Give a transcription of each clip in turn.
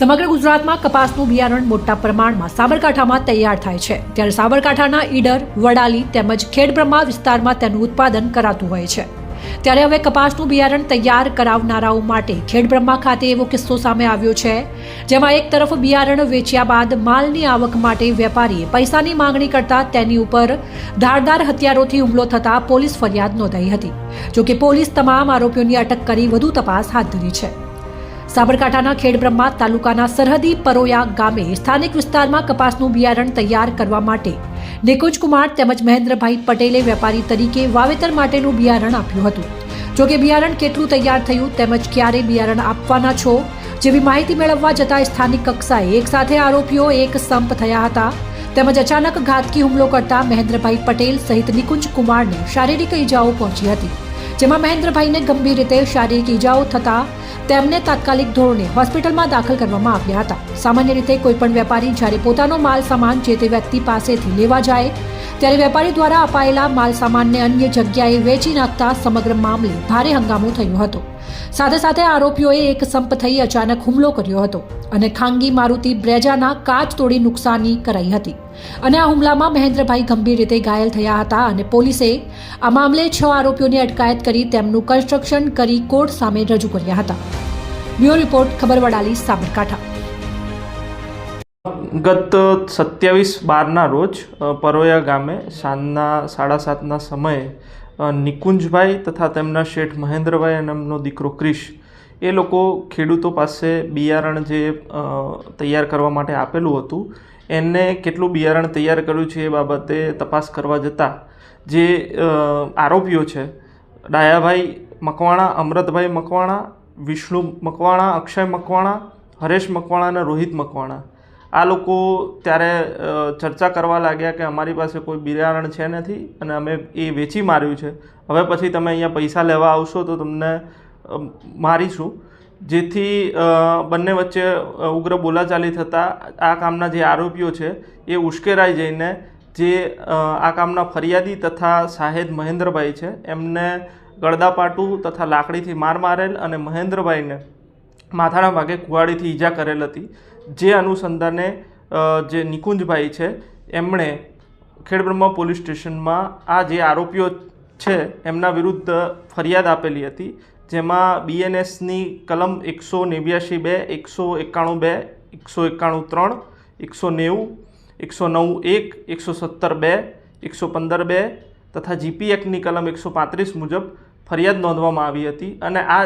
સમગ્ર ગુજરાતમાં કપાસનું બિયારણ મોટા પ્રમાણમાં સાબરકાંઠામાં તૈયાર થાય છે. ત્યારે સાબરકાંઠાના ઈડર, વડાલી તેમજ ખેડબ્રહ્મા વિસ્તારમાં તેનું ઉત્પાદન કરાતું હોય છે. ત્યારે હવે કપાસનું બિયારણ તૈયાર કરાવનારાઓ માટે ખેડબ્રહ્મા ખાતે એવો કિસ્સો સામે આવ્યો છે, જેમાં એક તરફ બિયારણ વેચ્યા બાદ માલની આવક માટે વેપારીએ પૈસાની માંગણી કરતા તેની ઉપર ધારદાર હથિયારોથી હુમલો થતા પોલીસ ફરિયાદ નોંધાઈ હતી. જોકે પોલીસ તમામ આરોપીઓની અટક કરી વધુ તપાસ હાથ ધરી છે. સાબરકાંઠાના ખેડબ્રહ્મા તાલુકાના સરહદી પરોયા ગામે સ્થાનિક વિસ્તારમાં કપાસનું બિયારણ તૈયાર કરવા માટે નિકુંજ કુમાર તેમજ મહેન્દ્રભાઈ પટેલે વેપારી તરીકે વાવેતર માટેનું બિયારણ આપ્યું હતું. જોકે બિયારણ કેટલું તૈયાર થયું તેમજ ક્યારે બિયારણ આપવાના છો જેવી માહિતી મેળવવા જતાં સ્થાનિક કક્ષાએ એક સાથે આરોપીઓ એક સંપ થયા હતા. તેમજ અચાનક ઘાતકી હુમલો કરતા મહેન્દ્રભાઈ પટેલ સહિત નિકુંજ કુમારને શારીરિક ઈજાઓ પહોંચી હતી, જેમાં મહેન્દ્રભાઈને ગંભીર રીતે શારીરિક ઈજાઓ થતા તેમને તાત્કાલિક ધોરણે હોસ્પિટલમાં દાખલ કરવામાં આવ્યા હતા. સામાન્ય રીતે કોઈપણ વેપારી જ્યારે પોતાનો માલ સામાન જે તે વ્યક્તિ પાસેથી લેવા જાય, ત્યારે વેપારી દ્વારા અપાયેલા માલ સામાનને અન્ય જગ્યાએ વેચી નાખતા સમગ્ર મામલે ભારે હંગામો થયો હતો. સાથે સાથે આરોપીઓએ એક સંપ થઈ અચાનક હુમલો કર્યો હતો અને ખાનગી મારુતિ બ્રેજાના કાચ તોડી નુકસાની કરાઈ હતી. અને આ હુમલામાં મહેન્દ્રભાઈ ગંભીર રીતે ઘાયલ થયા હતા અને પોલીસે આ મામલે છ આરોપીઓની અટકાયત કરી તેમનું કન્સ્ટ્રક્શન કરી કોર્ટ સામે રજૂ કર્યા હતા. બ્યુરો રિપોર્ટ ખબર સાબરકાંઠા. ગત સત્યાવીસ બારના રોજ પરોયા ગામે સાંજના સાડા સાતના સમયે નિકુંજભાઈ તથા તેમના શેઠ મહેન્દ્રભાઈ અને એમનો દીકરો ક્રિશ એ લોકો ખેડૂતો પાસે બિયારણ જે તૈયાર કરવા માટે આપેલું હતું, એને કેટલું બિયારણ તૈયાર કર્યું છે એ બાબતે તપાસ કરવા જતાં જે આરોપીઓ છે, ડાયાભાઈ મકવાણા અમૃતભાઈ મકવાણા, વિષ્ણુ મકવાણા, અક્ષય મકવાણા, હરેશ મકવાણા અને રોહિત મકવાણા. આ લોકો ત્યારે ચર્ચા કરવા લાગ્યા કે અમારી પાસે કોઈ બિયારણ છે નથી અને અમે એ વેચી માર્યું છે. હવે પછી તમે અહીંયા પૈસા લેવા આવશો તો તમને મારીશું. જેથી બંને વચ્ચે ઉગ્ર બોલાચાલી થતાં આ કામના જે આરોપીઓ છે, એ ઉશ્કેરાઈ જઈને જે આ કામના ફરિયાદી તથા શાહેદ મહેન્દ્રભાઈ છે, એમને ગળદાપાટું તથા લાકડીથી માર મારેલ અને મહેન્દ્રભાઈને માથાના ભાગે કુવાડીથી ઈજા કરેલ હતી. જે અનુસંધાને જે નિકુંજભાઈ છે, એમણે ખેડબ્રહ્મા પોલીસ સ્ટેશનમાં આ જે આરોપીઓ છે, એમના વિરુદ્ધ ફરિયાદ આપેલી હતી. જેમાં બીએનએસની કલમ એકસો નેવ્યાશી બે, એકસો એકાણું બે, એકસો એકાણું ત્રણ, એકસો નેવું, એકસો નવ એક, એકસો સત્તર બે, એકસો પંદર બે તથા જીપી એક્ટની કલમ એકસો પાંત્રીસ મુજબ ફરિયાદ નોંધવામાં આવી હતી. અને આ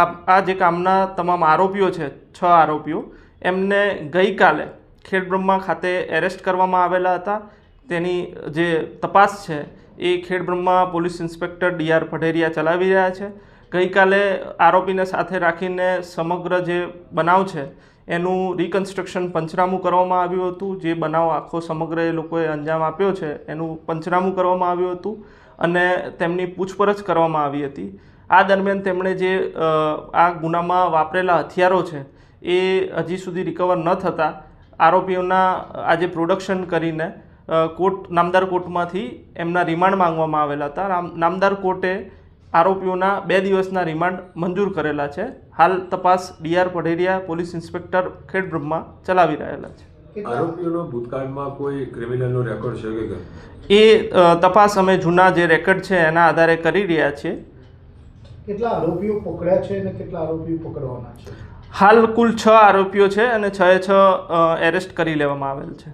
આ આ જે કામના તમામ આરોપીઓ છે, છ આરોપીઓ, એમને ગઈકાલે ખેડબ્રહ્મા ખાતે એરેસ્ટ કરવામાં આવેલા હતા. તેની જે તપાસ છે, એ Khedbrahma police inspector D R Padheriya ચલાવી રહ્યા છે. ગઈકાલે આરોપીને સાથે રાખીને સમગ્ર જે બનાવ છે, એનું રિકન્સ્ટ્રક્શન પંચનામું કરવામાં આવ્યું હતું. જે બનાવ આખો સમગ્ર એ લોકોએ અંજામ આપ્યો છે, એનું પંચનામું કરવામાં આવ્યું હતું અને તેમની પૂછપરછ કરવામાં આવી હતી. આ દરમિયાન તેમણે જે આ ગુનામાં વાપરેલા હથિયારો છે, એ હજી સુધી રિકવર ન થતાં આરોપીઓના આજે પ્રોડક્શન કરીને કોર્ટ, નામદાર કોર્ટમાંથી એમના રિમાન્ડ માંગવામાં આવેલા હતા. નામદાર કોર્ટે આરોપીઓના બે દિવસના રિમાન્ડ મંજૂર કરેલા છે. હાલ તપાસ D R Padheriya police inspector Khedbrahma ચલાવી રહેલા છે. આરોપીઓનો ભૂતકાળમાં કોઈ ક્રિમિનલનો રેકોર્ડ છે કે એ તપાસ અમે જૂના જે રેકોર્ડ છે એના આધારે કરી રહ્યા છીએ. કેટલા આરોપીઓ પકડ્યા છે અને કેટલા આરોપીઓ પકડવાના છે? હાલ કુલ છ આરોપીઓ છે અને છ એ છ એરેસ્ટ કરી લેવામાં આવેલ છે.